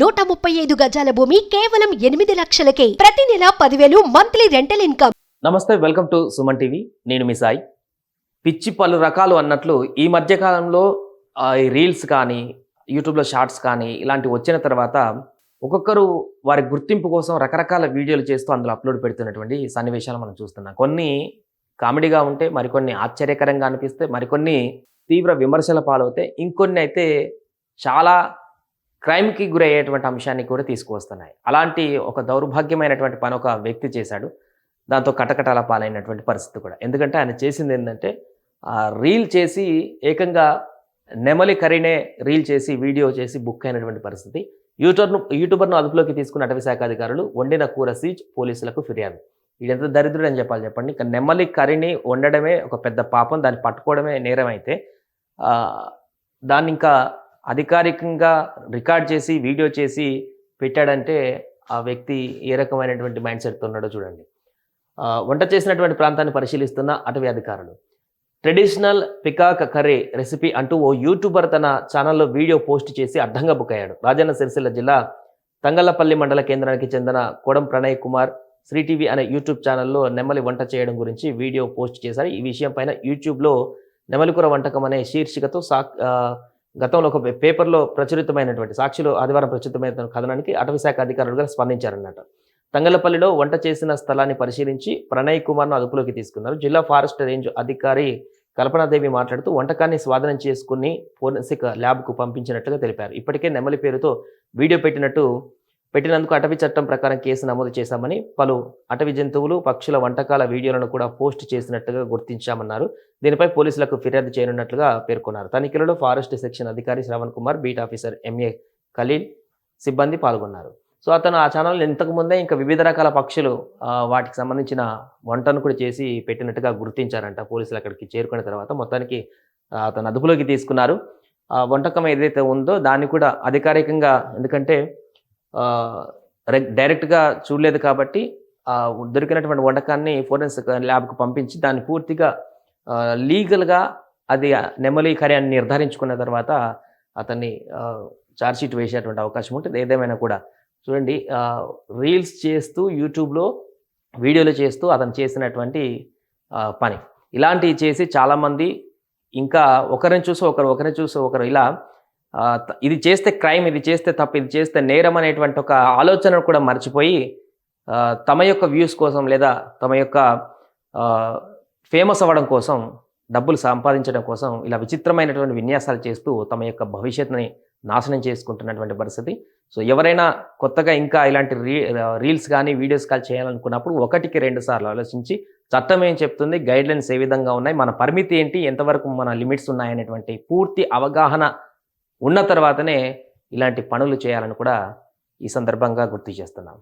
నూట ముప్పై ఐదు గజాల భూమి కేవలం ఎనిమిది లక్షలకే. ప్రతి నెల పదివేలు మంత్లీ రెంటల్ ఇన్కమ్. నమస్తే వెల్కమ్ టు సుమన్ టీవీ. నేను మీ సాయి. పిచ్చి పలు రకాలు అన్నట్లు ఈ మధ్య కాలంలో ఈ రీల్స్ కానీ యూట్యూబ్లో షార్ట్స్ కానీ ఇలాంటివి వచ్చిన తర్వాత ఒక్కొక్కరు వారి గుర్తింపు కోసం రకరకాల వీడియోలు చేస్తూ అందులో అప్లోడ్ పెడుతున్నటువంటి సన్నివేశాలు మనం చూస్తున్నాం. కొన్ని కామెడీగా ఉంటే మరికొన్ని ఆశ్చర్యకరంగా అనిపిస్తే మరికొన్ని తీవ్ర విమర్శల పాలవుతాయి ఇంకొన్ని అయితే చాలా క్రైమ్కి గురయ్యేటువంటి అంశాన్ని కూడా తీసుకువస్తున్నాయి. అలాంటి ఒక దౌర్భాగ్యమైనటువంటి పని ఒక వ్యక్తి చేశాడు. దాంతో కటకటాల పాలైనటువంటి పరిస్థితి కూడా. ఎందుకంటే ఆయన చేసింది ఏంటంటే రీల్ చేసి ఏకంగా నెమలి కరీనే రీల్ చేసి వీడియో చేసి బుక్ అయినటువంటి పరిస్థితి. యూట్యూబ్ను యూట్యూబర్ను అదుపులోకి తీసుకున్న అటవీ శాఖ అధికారులు వండిన కూర సీజ్ పోలీసులకు ఫిర్యాదు. ఇదెంత దరిద్రుడు అని చెప్పాలి చెప్పండి. ఇంకా నెమలి కర్రీని వండడమే ఒక పెద్ద పాపం. దాన్ని పట్టుకోవడమే నేరం అయితే దాన్ని ఇంకా అధికారికంగా రికార్డ్ చేసి వీడియో చేసి పెట్టాడంటే ఆ వ్యక్తి ఏ రకమైనటువంటి మైండ్ సెట్తో ఉన్నాడో చూడండి. వంట చేసినటువంటి ప్రాంతాన్ని పరిశీలిస్తున్న అటవీ అధికారులు. ట్రెడిషనల్ పికాక్ కర్రీ రెసిపీ అంటూ ఓ యూట్యూబర్ తన ఛానల్లో వీడియో పోస్ట్ చేసి అడ్డంగా బుక్ అయ్యాడు. రాజన్న సిరిసిల్ల జిల్లా తంగళ్ళపల్లి మండల కేంద్రానికి చెందిన కోడం ప్రణయ్ కుమార్ శ్రీ టీవీ అనే యూట్యూబ్ ఛానల్లో నెమలి వంట చేయడం గురించి వీడియో పోస్ట్ చేశారు. ఈ విషయం పైన యూట్యూబ్లో నెమలికూర వంటకం అనే శీర్షికతో సా గతంలో ఒక పేపర్లో ప్రచురితమైనటువంటి సాక్షిలో ఆదివారం ప్రచురితమైన కథనానికి అటవీశాఖ అధికారులుగా స్పందించారన్నమాట. తంగలపల్లిలో వంట చేసిన స్థలాన్ని పరిశీలించి ప్రణయ్ కుమార్ను అదుపులోకి తీసుకున్నారు. జిల్లా ఫారెస్ట్ రేంజ్ అధికారి కల్పనాదేవి మాట్లాడుతూ వంటకాన్ని స్వాధీనం చేసుకుని ఫోరెన్సిక్ ల్యాబ్కు పంపించినట్లుగా తెలిపారు. ఇప్పటికే నెమలి పేరుతో వీడియో పెట్టినట్టు పెట్టినందుకు అటవీ చట్టం ప్రకారం కేసు నమోదు చేశామని పలు అటవీ జంతువులు పక్షుల వంటకాల వీడియోలను కూడా పోస్ట్ చేసినట్టుగా గుర్తించామన్నారు. దీనిపై పోలీసులకు ఫిర్యాదు చేయనున్నట్లుగా పేర్కొన్నారు. తనిఖీలలో ఫారెస్ట్ సెక్షన్ అధికారి Shravan Kumar beat officer MA Khaleel సిబ్బంది పాల్గొన్నారు. సో అతను ఆ ఛానల్ ఇంతకు ముందే ఇంకా వివిధ రకాల పక్షులు వాటికి సంబంధించిన వంటను కూడా చేసి పెట్టినట్టుగా గుర్తించారంట. పోలీసులు అక్కడికి చేరుకున్న తర్వాత మొత్తానికి అతను అదుపులోకి తీసుకున్నారు. ఆ వంటకం ఏదైతే ఉందో దాన్ని కూడా అధికారికంగా ఎందుకంటే డైరెక్ట్గా చూడలేదు కాబట్టి దొరికినటువంటి వంటకాన్ని ఫోరెన్సిక్ ల్యాబ్కు పంపించి దాన్ని పూర్తిగా లీగల్గా అది నెమలి కర్రీ అని నిర్ధారించుకున్న తర్వాత అతన్ని చార్జ్షీట్ వేసేటువంటి అవకాశం ఉంటుంది. ఏదేమైనా కూడా చూడండి రీల్స్ చేస్తూ యూట్యూబ్లో వీడియోలు చేస్తూ అతను చేసినటువంటి పని. ఇలాంటివి చేసి చాలామంది ఇంకా ఒకరిని చూసి ఒకరు ఒకరిని చూసి ఒకరు ఇలా ఇది చేస్తే క్రైమ్ ఇది చేస్తే తప్పు ఇది చేస్తే నేరం అనేటువంటి ఒక ఆలోచన కూడా మర్చిపోయి తమ యొక్క వ్యూస్ కోసం లేదా తమ యొక్క ఫేమస్ అవ్వడం కోసం డబ్బులు సంపాదించడం కోసం ఇలా విచిత్రమైనటువంటి విన్యాసాలు చేస్తూ తమ యొక్క భవిష్యత్తుని నాశనం చేసుకుంటున్నటువంటి పరిస్థితి. సో ఎవరైనా కొత్తగా ఇంకా ఇలాంటి రీ రీల్స్ కానీ వీడియోస్ కానీ చేయాలనుకున్నప్పుడు ఒకటికి రెండు సార్లు ఆలోచించి చట్టం ఏం చెప్తుంది గైడ్లైన్స్ ఏ విధంగా ఉన్నాయి మన పరిమితి ఏంటి ఎంతవరకు మన లిమిట్స్ ఉన్నాయనేటువంటి పూర్తి అవగాహన ఉన్న తర్వాతనే ఇలాంటి పనులు చేయాలని కూడా ఈ సందర్భంగా గుర్తు చేస్తున్నాం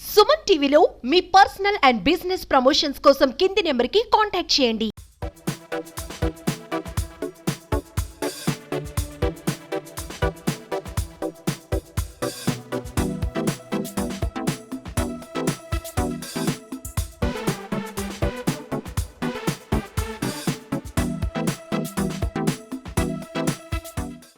సుమన్ టీవీలో మీ పర్సనల్ అండ్ బిజినెస్ ప్రమోషన్స్ కోసం కింది నెంబర్కి కాంటాక్ట్ చేయండి.